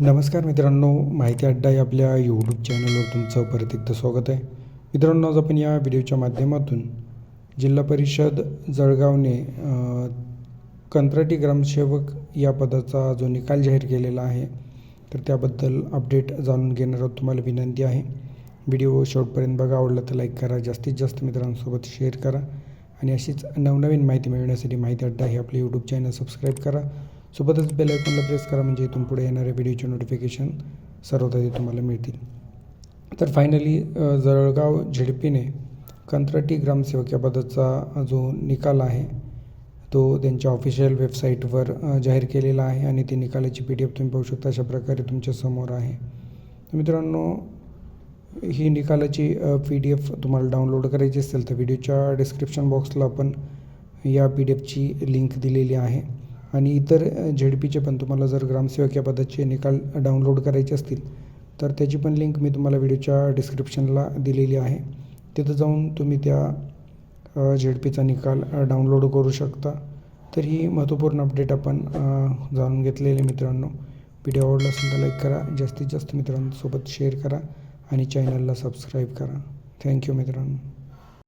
नमस्कार मित्रांनो माहिती अड्डा या आपल्या यूट्यूब चॅनलवर तुमचं परत एकदा स्वागत आहे. मित्रांनो आज आपण या व्हिडिओच्या माध्यमातून जिल्हा परिषद जळगावने कंत्राटी ग्रामसेवक या पदाचा जो निकाल जाहीर केलेला आहे तर त्याबद्दल अपडेट जाणून घेणार तुम्हाला विनंती आहे व्हिडिओ शेवटपर्यंत बघा आवडला तर लाईक करा जास्तीत जास्त मित्रांसोबत शेअर करा आणि अशीच नवनवीन माहिती मिळवण्यासाठी माहिती अड्डा हे आपले यूट्यूब चॅनल सबस्क्राईब करा. सोबतच बेल आयकॉनला प्रेस करा म्हणजे इथून पुढे येणाऱ्या व्हिडिओचे नोटिफिकेशन सर्वदा ते तुम्हाला मिळतील. तर फायनली जळगाव झेडपीने कंत्राटी ग्रामसेवक या जो निकाल आहे तो त्यांच्या ऑफिशियल वेबसाईटवर जाहीर केलेला आहे आणि ती निकालाची पी डी एफ तुम्ही पाहू शकता. अशा प्रकारे तुमच्यासमोर आहे. तर मित्रांनो ही निकालाची पी डी एफ तुम्हाला डाउनलोड करायची असेल तर व्हिडिओच्या डिस्क्रिप्शन बॉक्सला आपण या पी डी एफची लिंक दिलेली आहे. आणि इतर झेड पीचे पण तुम्हाला जर ग्रामसेवक या पदाचे निकाल डाउनलोड करायचे असतील तर त्याची पण लिंक मी तुम्हाला व्हिडिओच्या डिस्क्रिप्शनला दिलेली आहे. तिथं जाऊन तुम्ही त्या झेड पीचा निकाल डाउनलोड करू शकता. तर ही महत्त्वपूर्ण अपडेट आपण जाणून घेतलेले मित्रांनो. व्हिडिओ आवडला असेल तर लाईक करा जास्तीत जास्त मित्रांसोबत शेअर करा आणि चॅनलला सबस्क्राईब करा. थँक्यू मित्रांनो.